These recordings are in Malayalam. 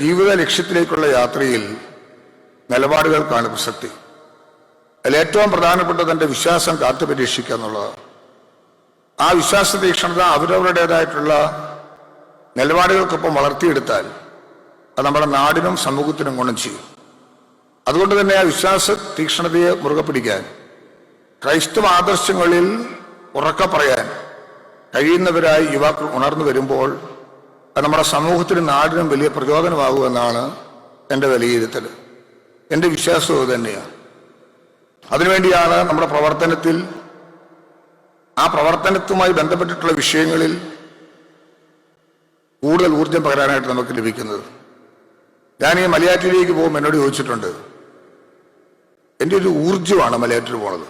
ജീവിത ലക്ഷ്യത്തിലേക്കുള്ള യാത്രയിൽ നിലപാടുകൾക്കാണ് പ്രസക്തി. അതിൽ ഏറ്റവും പ്രധാനപ്പെട്ട തന്റെ വിശ്വാസം കാത്തു പരീക്ഷിക്കുക എന്നുള്ളതാണ്. ആ വിശ്വാസ തീക്ഷണത അവരവരുടേതായിട്ടുള്ള നിലപാടുകൾക്കൊപ്പം വളർത്തിയെടുത്താൽ അത് നമ്മുടെ നാടിനും സമൂഹത്തിനും ഗുണം ചെയ്യും. അതുകൊണ്ട് തന്നെ ആ വിശ്വാസ തീക്ഷണതയെ മുറുകെ പിടിക്കാൻ ക്രൈസ്തവ ആദർശങ്ങളിൽ ഉറക്ക പറയാൻ കഴിയുന്നവരായി യുവാക്കൾ ഉണർന്നു വരുമ്പോൾ അത് നമ്മുടെ സമൂഹത്തിനും നാടിനും വലിയ പ്രചോദനമാകുമെന്നാണ് എന്റെ വിലയിരുത്തൽ. എന്റെ വിശ്വാസവും തന്നെയാണ്. അതിനുവേണ്ടിയാണ് നമ്മുടെ പ്രവർത്തനത്തിൽ ആ പ്രവർത്തനത്തുമായി ബന്ധപ്പെട്ടിട്ടുള്ള വിഷയങ്ങളിൽ കൂടുതൽ ഊർജം പകരാനായിട്ട് നമുക്ക് ലഭിക്കുന്നത്. ഞാൻ ഈ മലയാറ്റിലേക്ക് പോകുമ്പോൾ എന്നോട് ചോദിച്ചിട്ടുണ്ട് എന്റെ ഒരു ഊർജമാണ് മലയാറ്റിൽ പോണത്.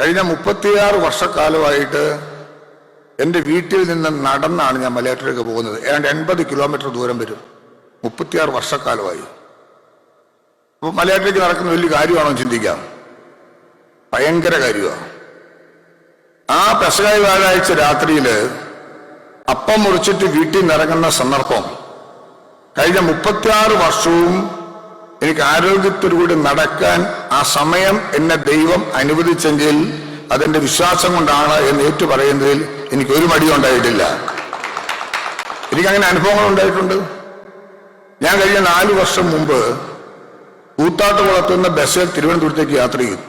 കഴിഞ്ഞ മുപ്പത്തിയാറ് വർഷക്കാലമായിട്ട് എന്റെ വീട്ടിൽ നിന്ന് നടന്നാണ് ഞാൻ മലയാറ്റിലേക്ക് പോകുന്നത്. ഏതാണ്ട് എൺപത് കിലോമീറ്റർ ദൂരം വരും. മുപ്പത്തിയാറ് വർഷക്കാലമായി. അപ്പോൾ മലയാറ്റിലേക്ക് നടക്കുന്ന വലിയ കാര്യമാണോ ചിന്തിക്കാം. ഭയങ്കര കാര്യമാണ്. ആ പെസകായ വ്യാഴാഴ്ച രാത്രിയിൽ അപ്പം മുറിച്ചിട്ട് വീട്ടിൽ നിറങ്ങുന്ന സന്ദർഭം. കഴിഞ്ഞ മുപ്പത്തിയാറ് വർഷവും എനിക്ക് ആരോഗ്യത്തോടുകൂടി നടക്കാൻ ആ സമയം എന്നെ ദൈവം അനുവദിച്ചെങ്കിൽ അതെന്റെ വിശ്വാസം കൊണ്ടാണ് എന്ന് ഏറ്റു പറയുന്നതിൽ എനിക്ക് ഒരു മടിയും ഉണ്ടായിട്ടില്ല. എനിക്കങ്ങനെ അനുഭവങ്ങൾ ഉണ്ടായിട്ടുണ്ട്. ഞാൻ കഴിഞ്ഞ നാല് വർഷം മുമ്പ് കൂത്താട്ട് വളർത്തുന്ന ബസ്സിൽ തിരുവനന്തപുരത്തേക്ക് യാത്ര ചെയ്തു.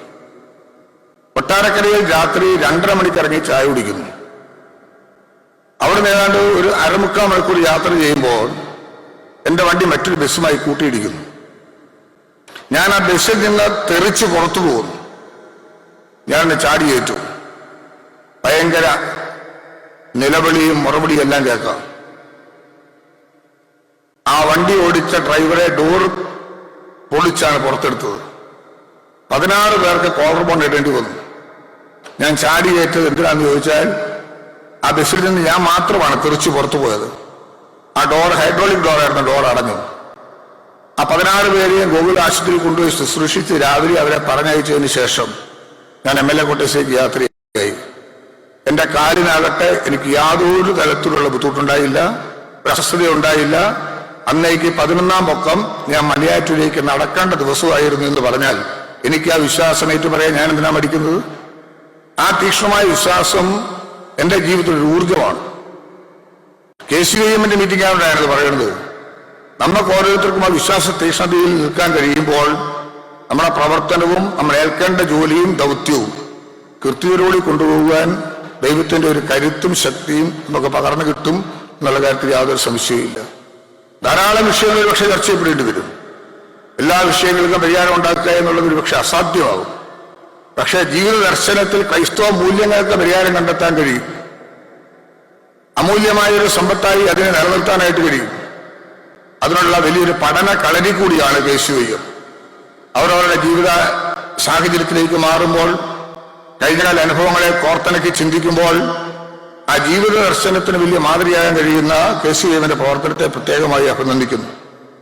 കൊട്ടാരക്കരയിൽ രാത്രി രണ്ടര മണിക്ക് ഇറങ്ങി ചായ കുടിക്കുന്നു. അവിടെ നേതാണ്ട് ഒരു അരമുക്കാൽ മണിക്കൂർ യാത്ര ചെയ്യുമ്പോൾ എന്റെ വണ്ടി മറ്റൊരു ബസ്സുമായി കൂട്ടിയിടിക്കുന്നു. ഞാൻ ആ ബസ്സിൽ നിന്ന് തെറിച്ച് പുറത്തു പോകുന്നു. ഞാൻ ചാടിയേറ്റു. ഭയങ്കര നിലവിളിയും മറുപടിയും എല്ലാം കേൾക്കാം. ആ വണ്ടി ഓടിച്ച ഡ്രൈവറെ ഡോർ പൊളിച്ചാണ് പുറത്തെടുത്തത്. പതിനാറ് പേർക്ക് കോളർ ബോണ്ട് ഇടേണ്ടി വന്നു. ഞാൻ ചാടിയേറ്റത് എന്തിനാന്ന് ചോദിച്ചാൽ ആ ബസ്സിൽ നിന്ന് ഞാൻ മാത്രമാണ് തിരിച്ചു പുറത്തു പോയത്. ആ ഡോർ ഹൈഡ്രോളിക് ഡോർ ആയിരുന്നു ഡോർ അടഞ്ഞു ആ പതിനാറ് പേരെയും ഗോകുൽ ആശുപത്രിയിൽ കൊണ്ടുപോയി ശുശ്രൂഷിച്ച് രാവിലെ അവരെ പറഞ്ഞയച്ചതിന് ശേഷം ഞാൻ എം എൽ എ കോട്ടേഴ്സിലേക്ക് യാത്രയായി എന്റെ കാലിനാകട്ടെ എനിക്ക് യാതൊരു തരത്തിലുള്ള ബുദ്ധിമുട്ടുണ്ടായില്ല പ്രശസ്തത ഉണ്ടായില്ല. അന്നേക്ക് പതിനൊന്നാം പൊക്കം ഞാൻ മലയാറ്റൂരിലേക്ക് നടക്കേണ്ട ദിവസമായിരുന്നു എന്ന് പറഞ്ഞാൽ എനിക്ക് ആ വിശ്വാസം ഏറ്റു പറയാൻ ഞാൻ എന്തിനാ മടിക്കുന്നത്? ആ തീക്ഷ്ണമായ വിശ്വാസം എന്റെ ജീവിതത്തിൽ ഒരു ഊർജമാണ് കെ സി ഐ എമ്മിന്റെ മീറ്റിംഗ് ആയതുകൊണ്ടാണ് പറയുന്നത് നമുക്ക് ഓരോരുത്തർക്കും ആ വിശ്വാസ തീക്ഷ്ണതയിൽ നിൽക്കാൻ കഴിയുമ്പോൾ നമ്മുടെ പ്രവർത്തനവും നമ്മൾ ഏൽക്കേണ്ട ജോലിയും ദൗത്യവും കൃത്യതയോടുകൂടി കൊണ്ടുപോകാൻ ദൈവത്തിന്റെ ഒരു കരുത്തും ശക്തിയും നമുക്ക് പകർന്നു കിട്ടും എന്നുള്ള കാര്യത്തിൽ യാതൊരു സംശയവുമില്ല. ധാരാളം വിഷയങ്ങൾ ഒരുപക്ഷെ ചർച്ച ചെയ്യപ്പെടേണ്ടി വരും. എല്ലാ വിഷയങ്ങൾക്കും പരിഹാരം ഉണ്ടാക്കുക എന്നുള്ളത് ഒരു പക്ഷെ അസാധ്യമാകും. പക്ഷേ ജീവിത ദർശനത്തിൽ ക്രൈസ്തവ മൂല്യങ്ങൾക്ക് പരിഹാരം കണ്ടെത്താൻ കഴിയും. അമൂല്യമായ ഒരു സമ്പത്തായി അതിനെ നിലനിർത്താനായിട്ട് കഴിയും. അതിനുള്ള വലിയൊരു പഠന കളരി കൂടിയാണ് കേശുവയ്യം അവരവരുടെ ജീവിത സാഹചര്യത്തിലേക്ക് മാറുമ്പോൾ കഴിഞ്ഞകാല അനുഭവങ്ങളെ കോർത്തിണക്കി ചിന്തിക്കുമ്പോൾ ആ ജീവിത ദർശനത്തിന് വലിയ മാതൃകയാകാൻ കഴിയുന്ന കെ സി ദേവന്റെ പ്രവർത്തനത്തെ പ്രത്യേകമായി അഭിനന്ദിക്കുന്നു.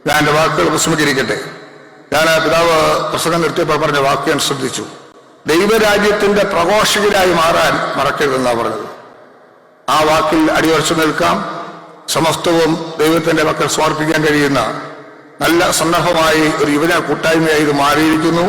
ഞാൻ എന്റെ വാക്കുകൾ വിസ്മരിക്കട്ടെ. ഞാൻ പിതാവ് പ്രസംഗം നിർത്തിയപ്പോൾ പറഞ്ഞ വാക്ക് ഞാൻ ശ്രദ്ധിച്ചു. ദൈവരാജ്യത്തിന്റെ പ്രഘോഷകരായി മാറാൻ മറക്കരുതെന്നാണ് പറഞ്ഞത്. ആ വാക്കിൽ അടിയുറച്ചു നിൽക്കാം. സമസ്തവും ദൈവത്തിന്റെ മക്കൾ സമർപ്പിക്കാൻ കഴിയുന്ന നല്ല സന്ദർഭമായി ഒരു യുവജന കൂട്ടായ്മയായി ഇത് മാറിയിരിക്കുന്നു.